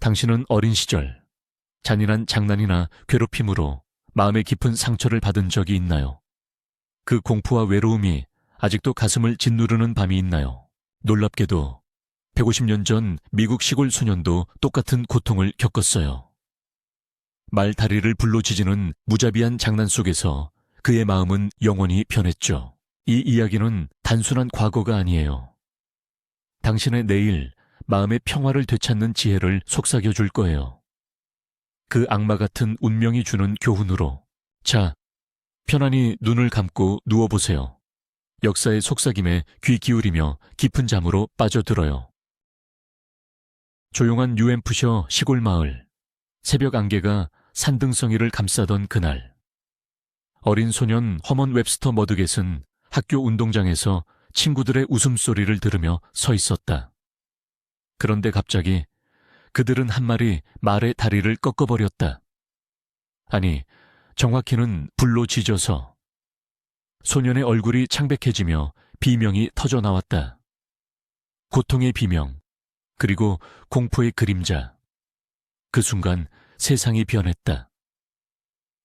당신은 어린 시절 잔인한 장난이나 괴롭힘으로 마음의 깊은 상처를 받은 적이 있나요? 그 공포와 외로움이 아직도 가슴을 짓누르는 밤이 있나요? 놀랍게도 150년 전 미국 시골 소년도 똑같은 고통을 겪었어요. 말 다리를 불로 지지는 무자비한 장난 속에서 그의 마음은 영원히 변했죠. 이 이야기는 단순한 과거가 아니에요. 당신의 내일, 마음의 평화를 되찾는 지혜를 속삭여 줄 거예요. 그 악마 같은 운명이 주는 교훈으로. 자, 편안히 눈을 감고 누워보세요. 역사의 속삭임에 귀 기울이며 깊은 잠으로 빠져들어요. 조용한 유엔푸셔 시골 마을. 새벽 안개가 산등성이를 감싸던 그날. 어린 소년 허먼 웹스터 머드겟은 학교 운동장에서 친구들의 웃음소리를 들으며 서 있었다. 그런데 갑자기 그들은 한 마리 말의 다리를 꺾어버렸다. 아니, 정확히는 불로 지져서 소년의 얼굴이 창백해지며 비명이 터져 나왔다. 고통의 비명, 그리고 공포의 그림자. 그 순간 세상이 변했다.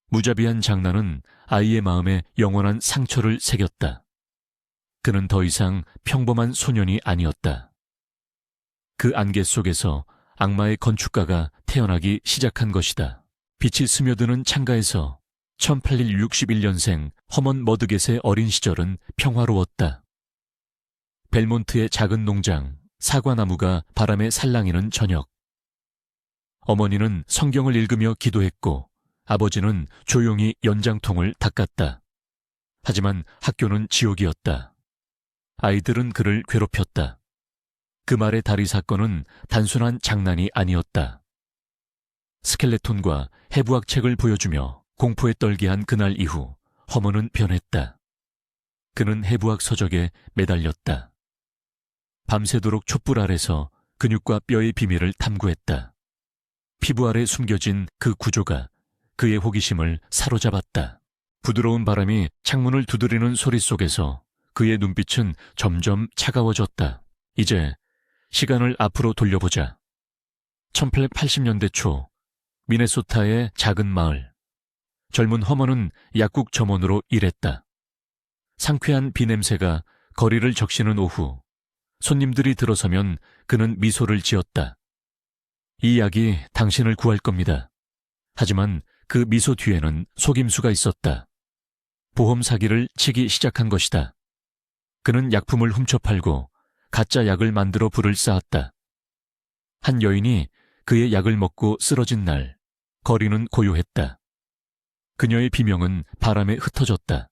무자비한 장난은 아이의 마음에 영원한 상처를 새겼다. 그는 더 이상 평범한 소년이 아니었다. 그 안개 속에서 악마의 건축가가 태어나기 시작한 것이다. 빛이 스며드는 창가에서 1861년생 허먼 머드겟의 어린 시절은 평화로웠다. 벨몬트의 작은 농장, 사과나무가 바람에 살랑이는 저녁. 어머니는 성경을 읽으며 기도했고 아버지는 조용히 연장통을 닦았다. 하지만 학교는 지옥이었다. 아이들은 그를 괴롭혔다. 그 말의 다리 사건은 단순한 장난이 아니었다. 스켈레톤과 해부학 책을 보여주며 공포에 떨게 한 그날 이후 허먼은 변했다. 그는 해부학 서적에 매달렸다. 밤새도록 촛불 아래서 근육과 뼈의 비밀을 탐구했다. 피부 아래 숨겨진 그 구조가 그의 호기심을 사로잡았다. 부드러운 바람이 창문을 두드리는 소리 속에서 그의 눈빛은 점점 차가워졌다. 이제 시간을 앞으로 돌려보자. 1880년대 초 미네소타의 작은 마을. 젊은 허먼은 약국 점원으로 일했다. 상쾌한 비 냄새가 거리를 적시는 오후 손님들이 들어서면 그는 미소를 지었다. 이 약이 당신을 구할 겁니다. 하지만 그 미소 뒤에는 속임수가 있었다. 보험 사기를 치기 시작한 것이다. 그는 약품을 훔쳐 팔고 가짜 약을 만들어 불을 쌓았다. 한 여인이 그의 약을 먹고 쓰러진 날, 거리는 고요했다. 그녀의 비명은 바람에 흩어졌다.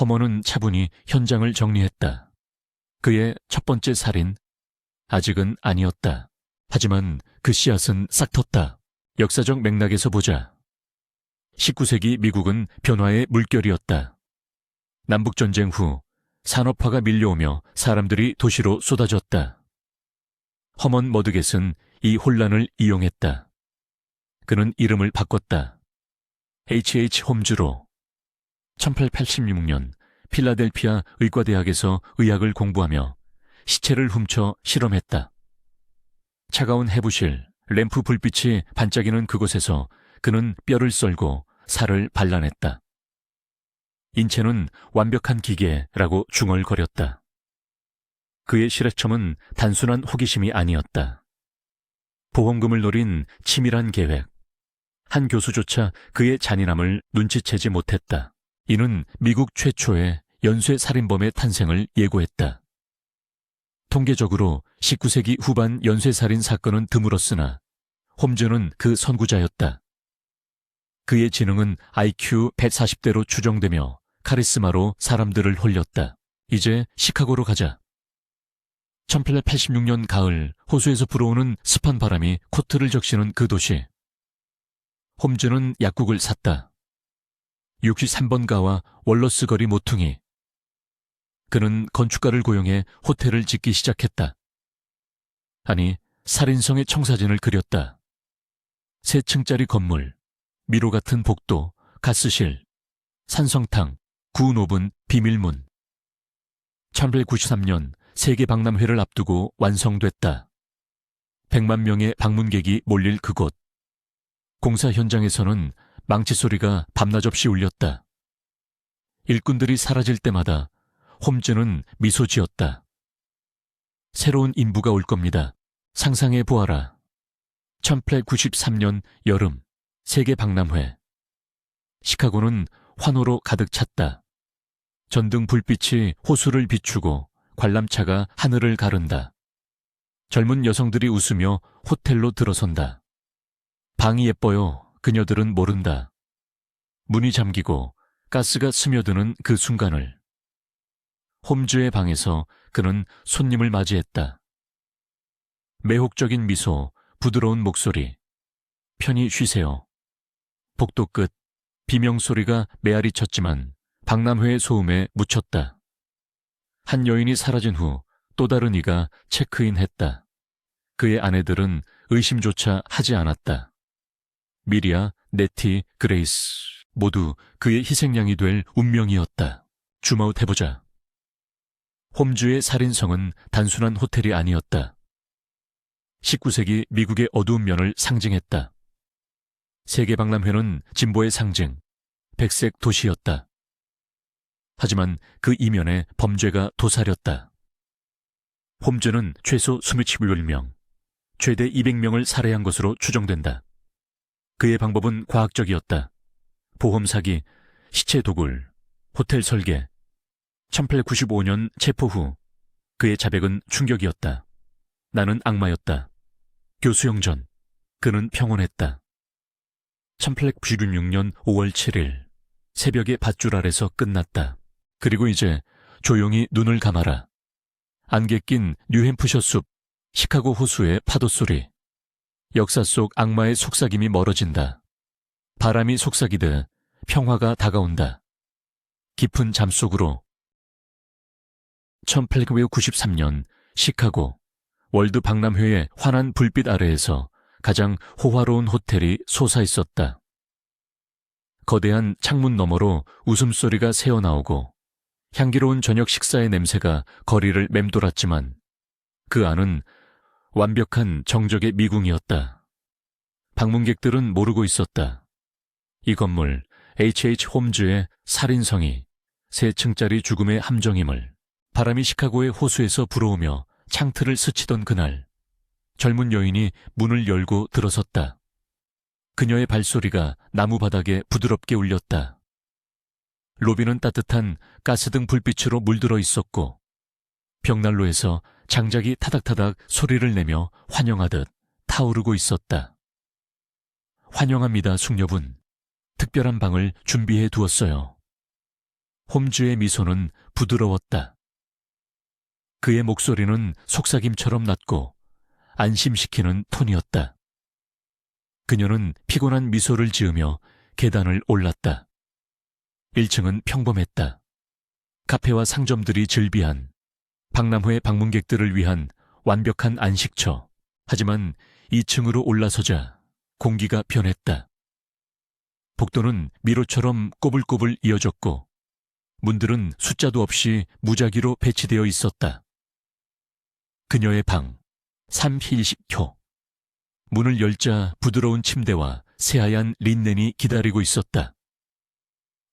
허머는 차분히 현장을 정리했다. 그의 첫 번째 살인, 아직은 아니었다. 하지만 그 씨앗은 싹 텄다. 역사적 맥락에서 보자. 19세기 미국은 변화의 물결이었다. 남북전쟁 후 산업화가 밀려오며 사람들이 도시로 쏟아졌다. 허먼 머드겟은 이 혼란을 이용했다. 그는 이름을 바꿨다. H.H. 홈즈로 1886년 필라델피아 의과대학에서 의학을 공부하며 시체를 훔쳐 실험했다. 차가운 해부실, 램프 불빛이 반짝이는 그곳에서 그는 뼈를 썰고 살을 발라냈다. 인체는 완벽한 기계라고 중얼거렸다. 그의 실해첨은 단순한 호기심이 아니었다. 보험금을 노린 치밀한 계획. 한 교수조차 그의 잔인함을 눈치채지 못했다. 이는 미국 최초의 연쇄 살인범의 탄생을 예고했다. 통계적으로 19세기 후반 연쇄살인 사건은 드물었으나 홈즈는 그 선구자였다. 그의 지능은 IQ 140대로 추정되며 카리스마로 사람들을 홀렸다. 이제 시카고로 가자. 1886년 가을 호수에서 불어오는 습한 바람이 코트를 적시는 그 도시. 홈즈는 약국을 샀다. 63번 가와 월러스 거리 모퉁이. 그는 건축가를 고용해 호텔을 짓기 시작했다. 아니, 살인성의 청사진을 그렸다. 세 층짜리 건물, 미로 같은 복도, 가스실, 산성탕, 오븐, 비밀문. 1893년 세계 박람회를 앞두고 완성됐다. 100만 명의 방문객이 몰릴 그곳. 공사 현장에서는 망치 소리가 밤낮 없이 울렸다. 일꾼들이 사라질 때마다 홈즈는 미소 지었다. 새로운 인부가 올 겁니다. 상상해 보아라. 1893년 여름 세계 박람회. 시카고는 환호로 가득 찼다. 전등 불빛이 호수를 비추고 관람차가 하늘을 가른다. 젊은 여성들이 웃으며 호텔로 들어선다. 방이 예뻐요. 그녀들은 모른다. 문이 잠기고 가스가 스며드는 그 순간을. 홈즈의 방에서 그는 손님을 맞이했다. 매혹적인 미소, 부드러운 목소리. 편히 쉬세요. 복도 끝, 비명 소리가 메아리 쳤지만 박람회의 소음에 묻혔다. 한 여인이 사라진 후 또 다른 이가 체크인했다. 그의 아내들은 의심조차 하지 않았다. 미리아, 네티, 그레이스 모두 그의 희생양이 될 운명이었다. 줌아웃 해보자. 홈주의 살인성은 단순한 호텔이 아니었다. 19세기 미국의 어두운 면을 상징했다. 세계박람회는 진보의 상징, 백색 도시였다. 하지만 그 이면에 범죄가 도사렸다. 홈즈는 최소 27명, 최대 200명을 살해한 것으로 추정된다. 그의 방법은 과학적이었다. 보험 사기, 시체 도굴, 호텔 설계. 1895년 체포 후 그의 자백은 충격이었다. 나는 악마였다. 교수형 전, 그는 평온했다. 1896년 5월 7일 새벽의 밧줄 아래서 끝났다. 그리고 이제 조용히 눈을 감아라. 안개 낀 뉴햄프셔 숲, 시카고 호수의 파도 소리. 역사 속 악마의 속삭임이 멀어진다. 바람이 속삭이듯 평화가 다가온다. 깊은 잠 속으로 1893년 시카고 월드 박람회의 환한 불빛 아래에서 가장 호화로운 호텔이 솟아 있었다. 거대한 창문 너머로 웃음소리가 새어나오고 향기로운 저녁 식사의 냄새가 거리를 맴돌았지만 그 안은 완벽한 정적의 미궁이었다. 방문객들은 모르고 있었다. 이 건물 H.H. 홈즈의 살인성이 세 층짜리 죽음의 함정임을 바람이 시카고의 호수에서 불어오며 창틀을 스치던 그날 젊은 여인이 문을 열고 들어섰다. 그녀의 발소리가 나무 바닥에 부드럽게 울렸다. 로비는 따뜻한 가스등 불빛으로 물들어 있었고 벽난로에서 장작이 타닥타닥 소리를 내며 환영하듯 타오르고 있었다. 환영합니다, 숙녀분. 특별한 방을 준비해 두었어요. 홈즈의 미소는 부드러웠다. 그의 목소리는 속삭임처럼 낮고 안심시키는 톤이었다. 그녀는 피곤한 미소를 지으며 계단을 올랐다. 1층은 평범했다. 카페와 상점들이 즐비한 박람회 방문객들을 위한 완벽한 안식처. 하지만 2층으로 올라서자 공기가 변했다. 복도는 미로처럼 꼬불꼬불 이어졌고 문들은 숫자도 없이 무작위로 배치되어 있었다. 그녀의 방, 3힐식효. 문을 열자 부드러운 침대와 새하얀 린넨이 기다리고 있었다.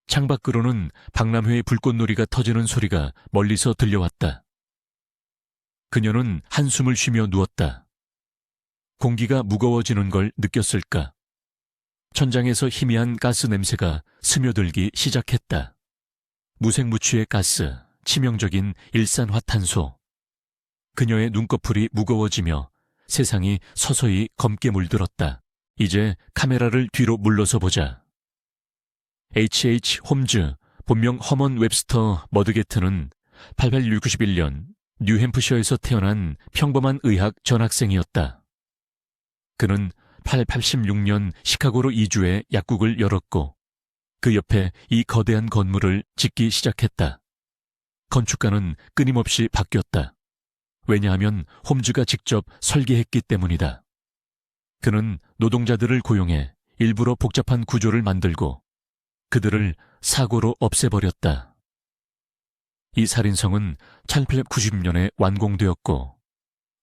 창밖으로는 박람회의 불꽃놀이가 터지는 소리가 멀리서 들려왔다. 그녀는 한숨을 쉬며 누웠다. 공기가 무거워지는 걸 느꼈을까? 천장에서 희미한 가스 냄새가 스며들기 시작했다. 무색무취의 가스, 치명적인 일산화탄소. 그녀의 눈꺼풀이 무거워지며 세상이 서서히 검게 물들었다. 이제 카메라를 뒤로 물러서 보자. H.H. 홈즈, 본명 허먼 웹스터 머드게트는 1861년 뉴햄프셔에서 태어난 평범한 의학 전학생이었다. 그는 1886년 시카고로 이주해 약국을 열었고 그 옆에 이 거대한 건물을 짓기 시작했다. 건축가는 끊임없이 바뀌었다. 왜냐하면 홈즈가 직접 설계했기 때문이다. 그는 노동자들을 고용해 일부러 복잡한 구조를 만들고 그들을 사고로 없애버렸다. 이 살인성은 1890년에 완공되었고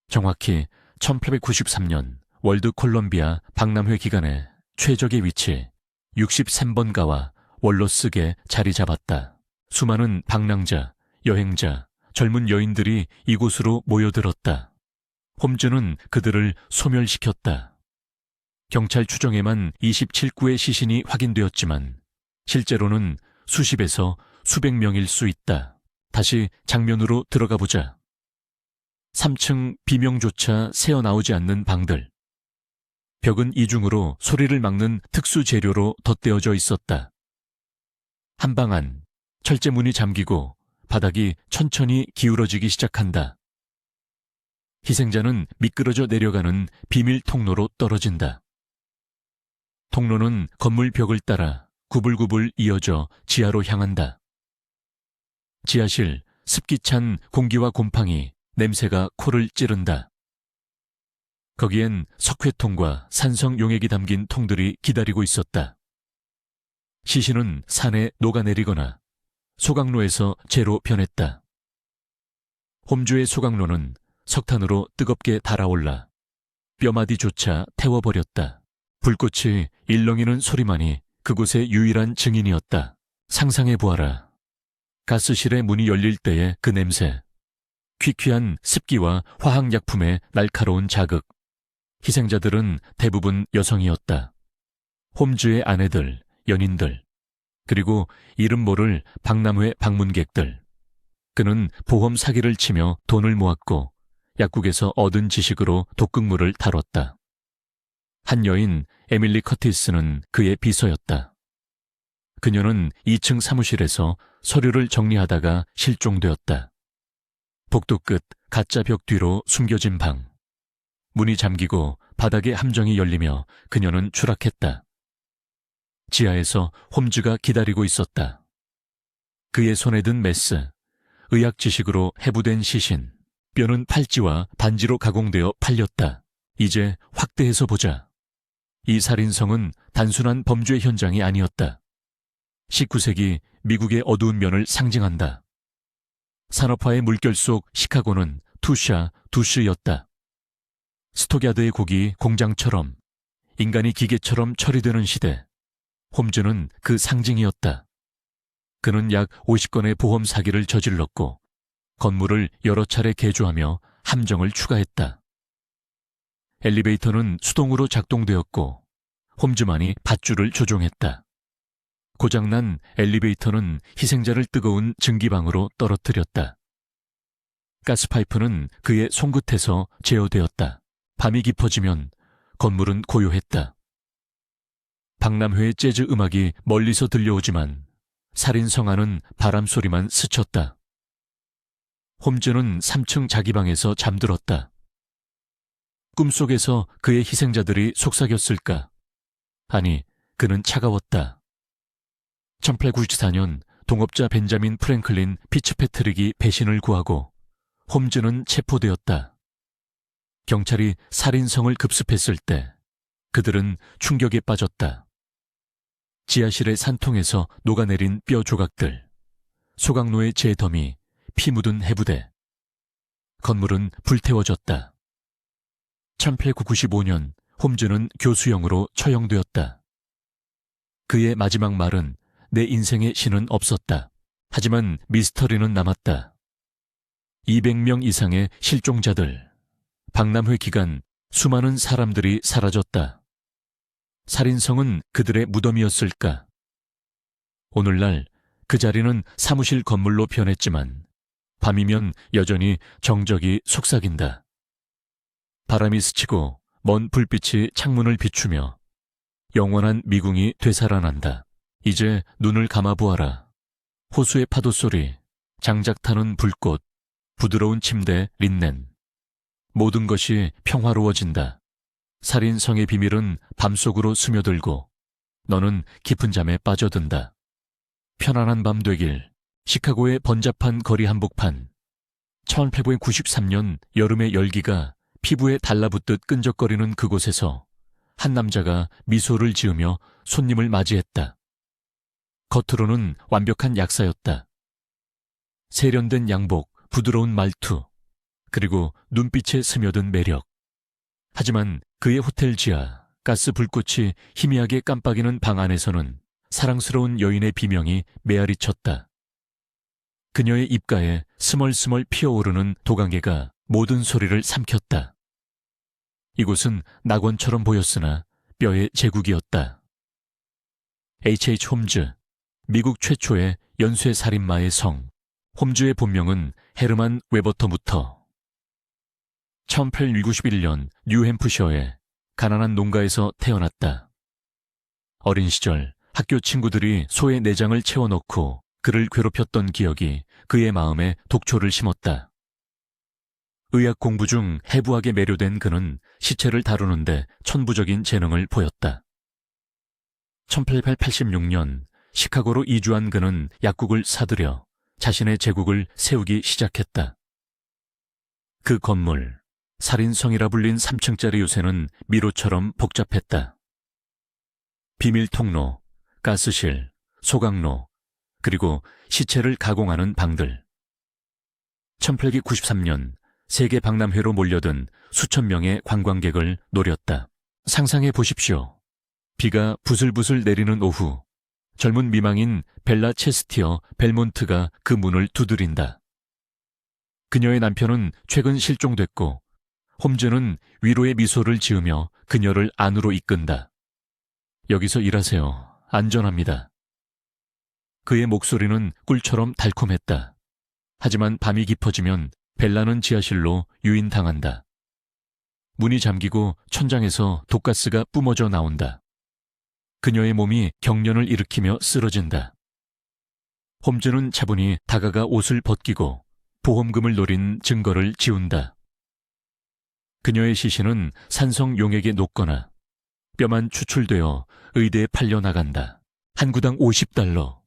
정확히 1893년 월드 콜롬비아 박람회 기간에 최적의 위치 63번가와 월로스에 자리 잡았다. 수많은 방랑자, 여행자, 젊은 여인들이 이곳으로 모여들었다. 홈즈는 그들을 소멸시켰다. 경찰 추정에만 27구의 시신이 확인되었지만 실제로는 수십에서 수백 명일 수 있다. 다시 장면으로 들어가 보자. 3층 비명조차 새어나오지 않는 방들. 벽은 이중으로 소리를 막는 특수 재료로 덧대어져 있었다. 한 방 안, 철제 문이 잠기고 바닥이 천천히 기울어지기 시작한다. 희생자는 미끄러져 내려가는 비밀 통로로 떨어진다. 통로는 건물 벽을 따라 구불구불 이어져 지하로 향한다. 지하실, 습기 찬 공기와 곰팡이, 냄새가 코를 찌른다. 거기엔 석회통과 산성 용액이 담긴 통들이 기다리고 있었다. 시신은 산에 녹아내리거나 소각로에서 재로 변했다. 홈주의 소각로는 석탄으로 뜨겁게 달아올라 뼈마디조차 태워버렸다. 불꽃이 일렁이는 소리만이 그곳의 유일한 증인이었다. 상상해 보아라. 가스실의 문이 열릴 때의 그 냄새. 퀴퀴한 습기와 화학약품의 날카로운 자극. 희생자들은 대부분 여성이었다. 홈즈의 아내들, 연인들, 그리고 이름 모를 박람회 방문객들. 그는 보험 사기를 치며 돈을 모았고 약국에서 얻은 지식으로 독극물을 다뤘다. 한 여인 에밀리 커티스는 그의 비서였다. 그녀는 2층 사무실에서 서류를 정리하다가 실종되었다. 복도 끝 가짜 벽 뒤로 숨겨진 방. 문이 잠기고 바닥에 함정이 열리며 그녀는 추락했다. 지하에서 홈즈가 기다리고 있었다. 그의 손에 든 메스, 의학 지식으로 해부된 시신, 뼈는 팔찌와 반지로 가공되어 팔렸다. 이제 확대해서 보자. 이 살인성은 단순한 범죄 현장이 아니었다. 19세기 미국의 어두운 면을 상징한다. 산업화의 물결 속 시카고는 투샤, 두슈였다. 스토갸드의 곡이 공장처럼 인간이 기계처럼 처리되는 시대. 홈즈는 그 상징이었다. 그는 약 50건의 보험 사기를 저질렀고 건물을 여러 차례 개조하며 함정을 추가했다. 엘리베이터는 수동으로 작동되었고 홈즈만이 밧줄을 조종했다. 고장난 엘리베이터는 희생자를 뜨거운 증기방으로 떨어뜨렸다. 가스파이프는 그의 손끝에서 제어되었다. 밤이 깊어지면 건물은 고요했다. 박람회의 재즈 음악이 멀리서 들려오지만 살인 성화는 바람 소리만 스쳤다. 홈즈는 3층 자기 방에서 잠들었다. 꿈속에서 그의 희생자들이 속삭였을까? 아니, 그는 차가웠다. 1894년 동업자 벤자민 프랭클린 피츠패트릭이 배신을 구하고 홈즈는 체포되었다. 경찰이 살인성을 급습했을 때 그들은 충격에 빠졌다. 지하실의 산통에서 녹아내린 뼈 조각들, 소각로의 재더미, 피 묻은 해부대. 건물은 불태워졌다. 1895년 홈즈는 교수형으로 처형되었다. 그의 마지막 말은 내 인생의 신은 없었다. 하지만 미스터리는 남았다. 200명 이상의 실종자들, 박람회 기간 수많은 사람들이 사라졌다. 살인성은 그들의 무덤이었을까? 오늘날 그 자리는 사무실 건물로 변했지만 밤이면 여전히 정적이 속삭인다. 바람이 스치고 먼 불빛이 창문을 비추며 영원한 미궁이 되살아난다. 이제 눈을 감아보아라. 호수의 파도 소리, 장작 타는 불꽃, 부드러운 침대, 린넨. 모든 것이 평화로워진다. 살인성의 비밀은 밤속으로 스며들고 너는 깊은 잠에 빠져든다. 편안한 밤 되길 시카고의 번잡한 거리 한복판 1893년 여름의 열기가 피부에 달라붙듯 끈적거리는 그곳에서 한 남자가 미소를 지으며 손님을 맞이했다. 겉으로는 완벽한 약사였다. 세련된 양복, 부드러운 말투, 그리고 눈빛에 스며든 매력. 하지만 그의 호텔 지하 가스 불꽃이 희미하게 깜빡이는 방 안에서는 사랑스러운 여인의 비명이 메아리 쳤다. 그녀의 입가에 스멀스멀 피어오르는 도강개가 모든 소리를 삼켰다. 이곳은 낙원처럼 보였으나 뼈의 제국이었다. H.H. 홈즈, 미국 최초의 연쇄 살인마의 성. 홈즈의 본명은 헤르만 웨버터 무터. 1861년 뉴햄프셔의 가난한 농가에서 태어났다. 어린 시절 학교 친구들이 소의 내장을 채워넣고 그를 괴롭혔던 기억이 그의 마음에 독초를 심었다. 의학 공부 중 해부학에 매료된 그는 시체를 다루는데 천부적인 재능을 보였다. 1886년 시카고로 이주한 그는 약국을 사들여 자신의 제국을 세우기 시작했다. 그 건물, 살인성이라 불린 3층짜리 요새는 미로처럼 복잡했다. 비밀 통로, 가스실, 소각로, 그리고 시체를 가공하는 방들. 1893년 세계 박람회로 몰려든 수천 명의 관광객을 노렸다. 상상해 보십시오. 비가 부슬부슬 내리는 오후, 젊은 미망인 벨라 체스티어 벨몬트가 그 문을 두드린다. 그녀의 남편은 최근 실종됐고, 홈즈는 위로의 미소를 지으며 그녀를 안으로 이끈다. 여기서 일하세요. 안전합니다. 그의 목소리는 꿀처럼 달콤했다. 하지만 밤이 깊어지면 벨라는 지하실로 유인당한다. 문이 잠기고 천장에서 독가스가 뿜어져 나온다. 그녀의 몸이 경련을 일으키며 쓰러진다. 홈즈는 차분히 다가가 옷을 벗기고 보험금을 노린 증거를 지운다. 그녀의 시신은 산성 용액에 녹거나 뼈만 추출되어 의대에 팔려 나간다. 한 구당 50달러.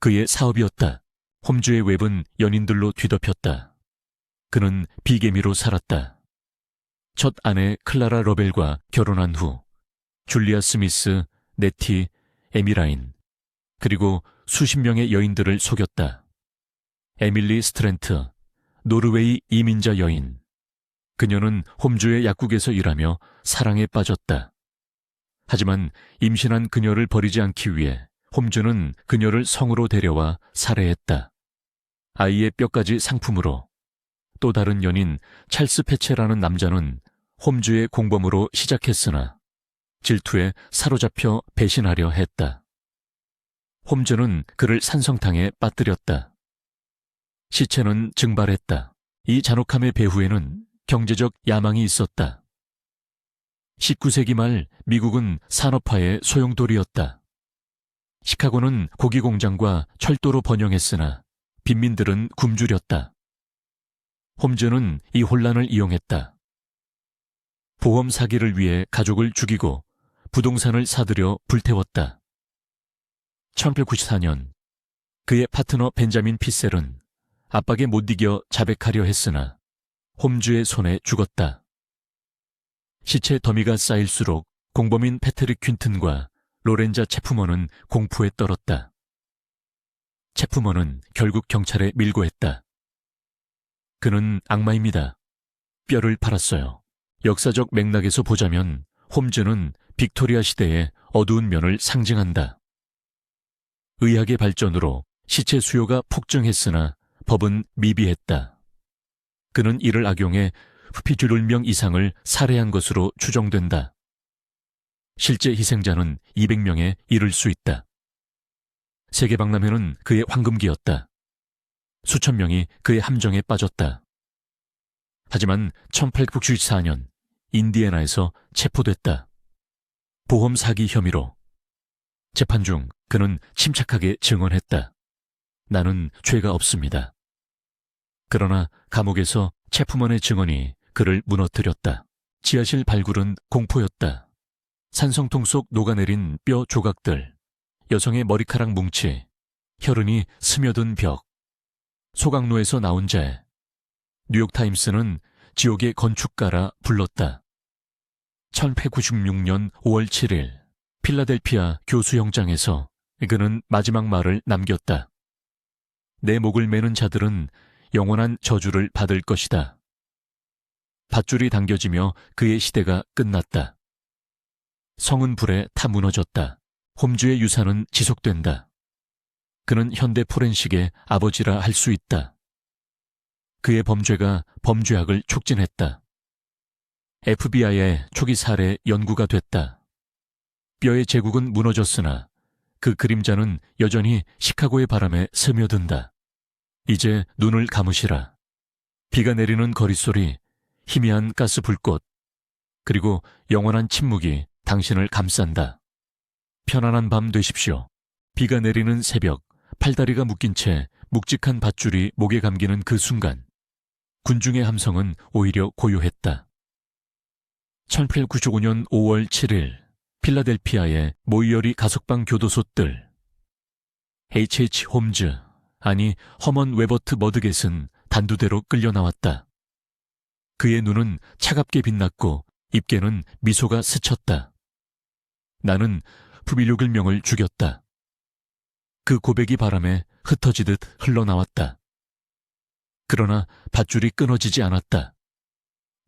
그의 사업이었다. 홈즈의 웹은 연인들로 뒤덮였다. 그는 비계미로 살았다. 첫 아내 클라라 러벨과 결혼한 후 줄리아 스미스, 네티, 에미라인, 그리고 수십 명의 여인들을 속였다. 에밀리 스트렌트, 노르웨이 이민자 여인. 그녀는 홈주의 약국에서 일하며 사랑에 빠졌다. 하지만 임신한 그녀를 버리지 않기 위해 홈주는 그녀를 성으로 데려와 살해했다. 아이의 뼈까지 상품으로 또 다른 연인 찰스 페체라는 남자는 홈주의 공범으로 시작했으나 질투에 사로잡혀 배신하려 했다. 홈즈는 그를 산성탕에 빠뜨렸다. 시체는 증발했다. 이 잔혹함의 배후에는 경제적 야망이 있었다. 19세기 말 미국은 산업화의 소용돌이였다. 시카고는 고기 공장과 철도로 번영했으나 빈민들은 굶주렸다. 홈즈는 이 혼란을 이용했다. 보험 사기를 위해 가족을 죽이고 부동산을 사들여 불태웠다. 1894년 그의 파트너 벤자민 피셀은 압박에 못 이겨 자백하려 했으나 홈주의 손에 죽었다. 시체 더미가 쌓일수록 공범인 패트릭 퀸튼과 로렌자 체프먼은 공포에 떨었다. 체프먼은 결국 경찰에 밀고했다. 그는 악마입니다. 뼈를 팔았어요. 역사적 맥락에서 보자면 홈즈는 빅토리아 시대의 어두운 면을 상징한다. 의학의 발전으로 시체 수요가 폭증했으나 법은 미비했다. 그는 이를 악용해 후피주룰명 이상을 살해한 것으로 추정된다. 실제 희생자는 200명에 이를 수 있다. 세계박람회는 그의 황금기였다. 수천 명이 그의 함정에 빠졌다. 하지만 1894년 인디애나에서 체포됐다. 보험 사기 혐의로 재판 중 그는 침착하게 증언했다. 나는 죄가 없습니다. 그러나 감옥에서 체프먼의 증언이 그를 무너뜨렸다. 지하실 발굴은 공포였다. 산성통 속 녹아내린 뼈 조각들, 여성의 머리카락 뭉치, 혈흔이 스며든 벽, 소각로에서 나온 재. 뉴욕타임스는 지옥의 건축가라 불렀다. 1896년 5월 7일 필라델피아 교수영장에서 그는 마지막 말을 남겼다. 내 목을 매는 자들은 영원한 저주를 받을 것이다. 밧줄이 당겨지며 그의 시대가 끝났다. 성은 불에 타 무너졌다. 홈즈의 유산은 지속된다. 그는 현대 포렌식의 아버지라 할 수 있다. 그의 범죄가 범죄학을 촉진했다. FBI의 초기 사례 연구가 됐다. 뼈의 제국은 무너졌으나 그 그림자는 여전히 시카고의 바람에 스며든다. 이제 눈을 감으시라. 비가 내리는 거릿소리, 희미한 가스 불꽃, 그리고 영원한 침묵이 당신을 감싼다. 편안한 밤 되십시오. 비가 내리는 새벽, 팔다리가 묶인 채 묵직한 밧줄이 목에 감기는 그 순간, 군중의 함성은 오히려 고요했다. 1895년 5월 7일, 필라델피아의 모이어리 가석방 교도소들. H.H. 홈즈, 아니 허먼 웨버트 머드겟은 단두대로 끌려 나왔다. 그의 눈은 차갑게 빛났고 입계는 미소가 스쳤다. 나는 부빌룩을 명을 죽였다. 그 고백이 바람에 흩어지듯 흘러나왔다. 그러나 밧줄이 끊어지지 않았다.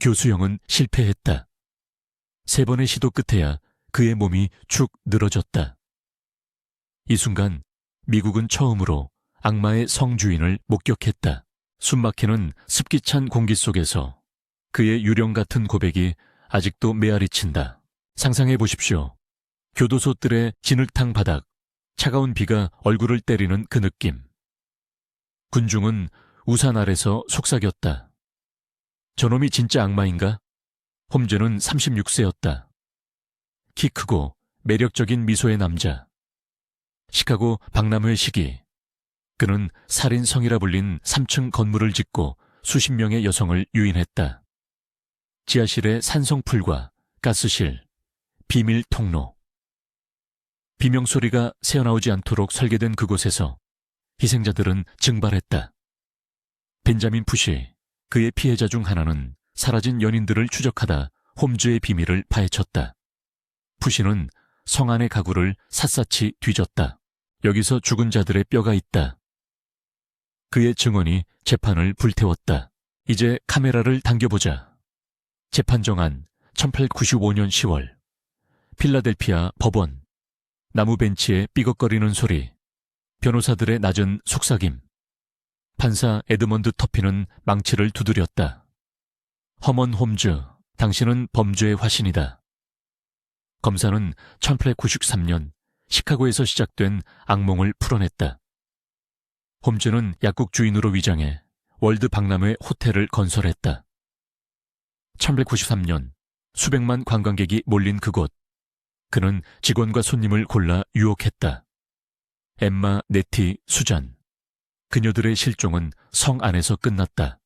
교수형은 실패했다. 세 번의 시도 끝에야 그의 몸이 축 늘어졌다. 이 순간 미국은 처음으로 악마의 성주인을 목격했다. 숨막히는 습기찬 공기 속에서 그의 유령 같은 고백이 아직도 메아리 친다. 상상해 보십시오. 교도소들의 진흙탕 바닥, 차가운 비가 얼굴을 때리는 그 느낌. 군중은 우산 아래서 속삭였다. 저놈이 진짜 악마인가? 홈즈는 36세였다. 키 크고 매력적인 미소의 남자. 시카고 박람회 시기. 그는 살인성이라 불린 3층 건물을 짓고 수십 명의 여성을 유인했다. 지하실의 산성풀과 가스실, 비밀 통로. 비명소리가 새어나오지 않도록 설계된 그곳에서 희생자들은 증발했다. 벤자민 푸시, 그의 피해자 중 하나는 사라진 연인들을 추적하다 홈즈의 비밀을 파헤쳤다. 푸시는 성 안의 가구를 샅샅이 뒤졌다. 여기서 죽은 자들의 뼈가 있다. 그의 증언이 재판을 불태웠다. 이제 카메라를 당겨보자. 재판 정한 1895년 10월. 필라델피아 법원. 나무 벤치에 삐걱거리는 소리. 변호사들의 낮은 속삭임. 판사 에드먼드 터피는 망치를 두드렸다. 허먼 홈즈, 당신은 범죄의 화신이다. 검사는 1893년 시카고에서 시작된 악몽을 풀어냈다. 홈즈는 약국 주인으로 위장해 월드 박람회 호텔을 건설했다. 1893년 수백만 관광객이 몰린 그곳. 그는 직원과 손님을 골라 유혹했다. 엠마, 네티, 수잔. 그녀들의 실종은 성 안에서 끝났다.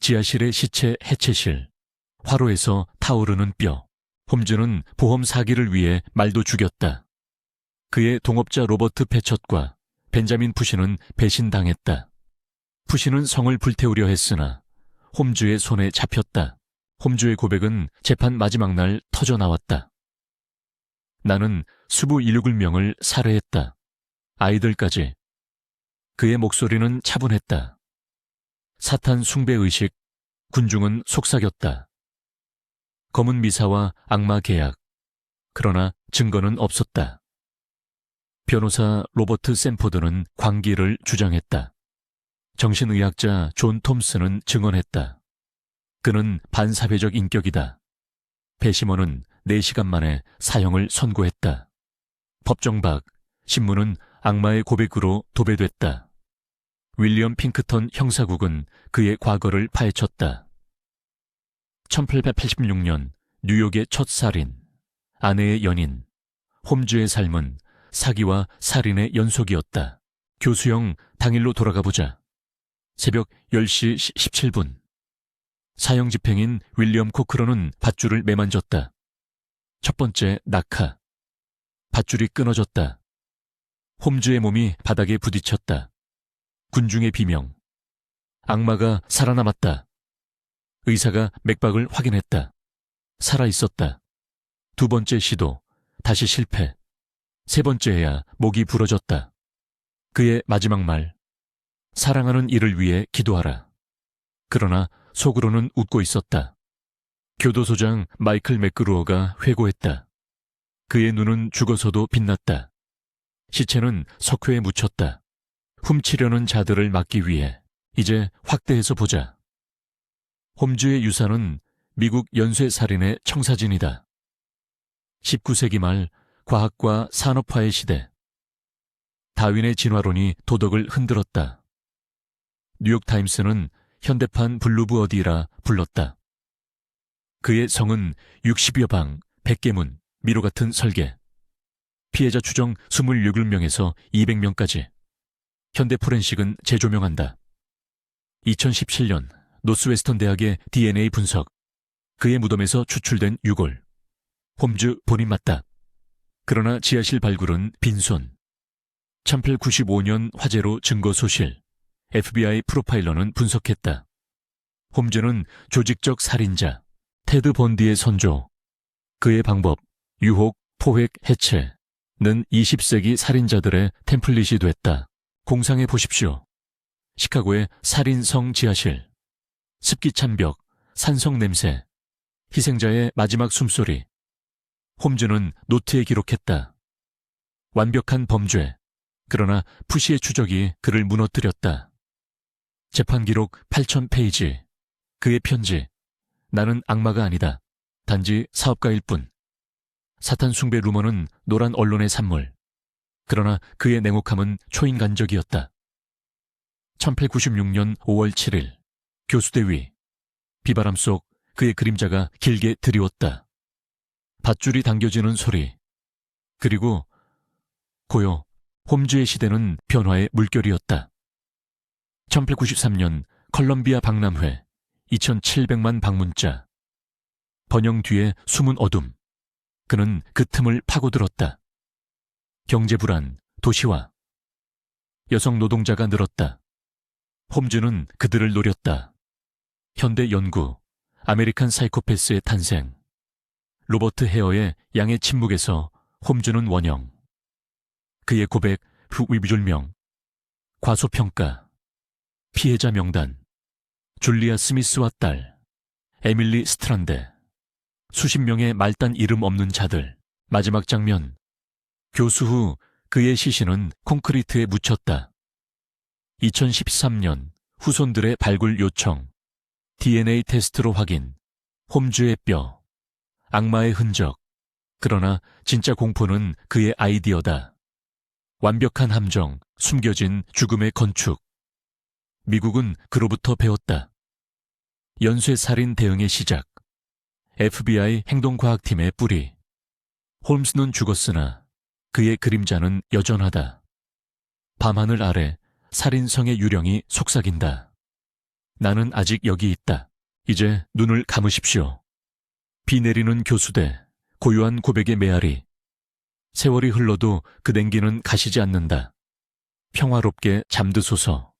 지하실의 시체 해체실, 화로에서 타오르는 뼈. 홈즈는 보험 사기를 위해 말도 죽였다. 그의 동업자 로버트 패처트과 벤자민 푸시는 배신당했다. 푸시는 성을 불태우려 했으나 홈즈의 손에 잡혔다. 홈즈의 고백은 재판 마지막 날 터져 나왔다. 나는 수부 161명을 살해했다. 아이들까지. 그의 목소리는 차분했다. 사탄 숭배의식, 군중은 속삭였다. 검은 미사와 악마 계약. 그러나 증거는 없었다. 변호사 로버트 샌포드는 광기를 주장했다. 정신의학자 존 톰슨은 증언했다. 그는 반사회적 인격이다. 배심원은 4시간 만에 사형을 선고했다. 법정 밖, 신문은 악마의 고백으로 도배됐다. 윌리엄 핑크턴 형사국은 그의 과거를 파헤쳤다. 1886년 뉴욕의 첫 살인, 아내의 연인, 홈즈의 삶은 사기와 살인의 연속이었다. 교수형 당일로 돌아가 보자. 새벽 10시 17분. 사형 집행인 윌리엄 코크로는 밧줄을 매만졌다. 첫 번째 낙하. 밧줄이 끊어졌다. 홈즈의 몸이 바닥에 부딪혔다. 군중의 비명. 악마가 살아남았다. 의사가 맥박을 확인했다. 살아있었다. 두 번째 시도. 다시 실패. 세 번째야 목이 부러졌다. 그의 마지막 말. 사랑하는 이를 위해 기도하라. 그러나 속으로는 웃고 있었다. 교도소장 마이클 맥그루어가 회고했다. 그의 눈은 죽어서도 빛났다. 시체는 석회에 묻혔다. 훔치려는 자들을 막기 위해 이제 확대해서 보자. 홈즈의 유산은 미국 연쇄살인의 청사진이다. 19세기 말 과학과 산업화의 시대. 다윈의 진화론이 도덕을 흔들었다. 뉴욕타임스는 현대판 블루브 어디라 불렀다. 그의 성은 60여 방, 100개 문, 미로 같은 설계. 피해자 추정 27명에서 200명까지. 현대 포렌식은 재조명한다. 2017년 노스웨스턴 대학의 DNA 분석. 그의 무덤에서 추출된 유골. 홈즈 본인 맞다. 그러나 지하실 발굴은 빈손. 1895년 화재로 증거 소실. FBI 프로파일러는 분석했다. 홈즈는 조직적 살인자, 테드 본디의 선조. 그의 방법, 유혹, 포획, 해체 는 20세기 살인자들의 템플릿이 됐다. 공상해 보십시오. 시카고의 살인성 지하실. 습기 찬벽, 산성 냄새, 희생자의 마지막 숨소리. 홈즈는 노트에 기록했다. 완벽한 범죄. 그러나 푸시의 추적이 그를 무너뜨렸다. 재판 기록 8,000페이지. 그의 편지. 나는 악마가 아니다. 단지 사업가일 뿐. 사탄 숭배 루머는 노란 언론의 산물. 그러나 그의 냉혹함은 초인간적이었다. 1896년 5월 7일 교수대 위 비바람 속 그의 그림자가 길게 드리웠다. 밧줄이 당겨지는 소리. 그리고 고요 홈즈의 시대는 변화의 물결이었다. 1893년 컬럼비아 박람회 2700만 방문자. 번영 뒤에 숨은 어둠. 그는 그 틈을 파고들었다. 경제 불안, 도시화. 여성 노동자가 늘었다. 홈즈는 그들을 노렸다. 현대 연구, 아메리칸 사이코패스의 탄생. 로버트 헤어의 양의 침묵에서 홈즈는 원형. 그의 고백, 후위비졸명. 과소평가. 피해자 명단. 줄리아 스미스와 딸. 에밀리 스트란데. 수십 명의 말단 이름 없는 자들. 마지막 장면. 교수 후 그의 시신은 콘크리트에 묻혔다. 2013년 후손들의 발굴 요청. DNA 테스트로 확인. 홈즈의 뼈. 악마의 흔적. 그러나 진짜 공포는 그의 아이디어다. 완벽한 함정, 숨겨진 죽음의 건축. 미국은 그로부터 배웠다. 연쇄 살인 대응의 시작. FBI 행동과학팀의 뿌리. 홈스는 죽었으나 그의 그림자는 여전하다. 밤하늘 아래 살인성의 유령이 속삭인다. 나는 아직 여기 있다. 이제 눈을 감으십시오. 비 내리는 교수대, 고요한 고백의 메아리. 세월이 흘러도 그 냉기는 가시지 않는다. 평화롭게 잠드소서.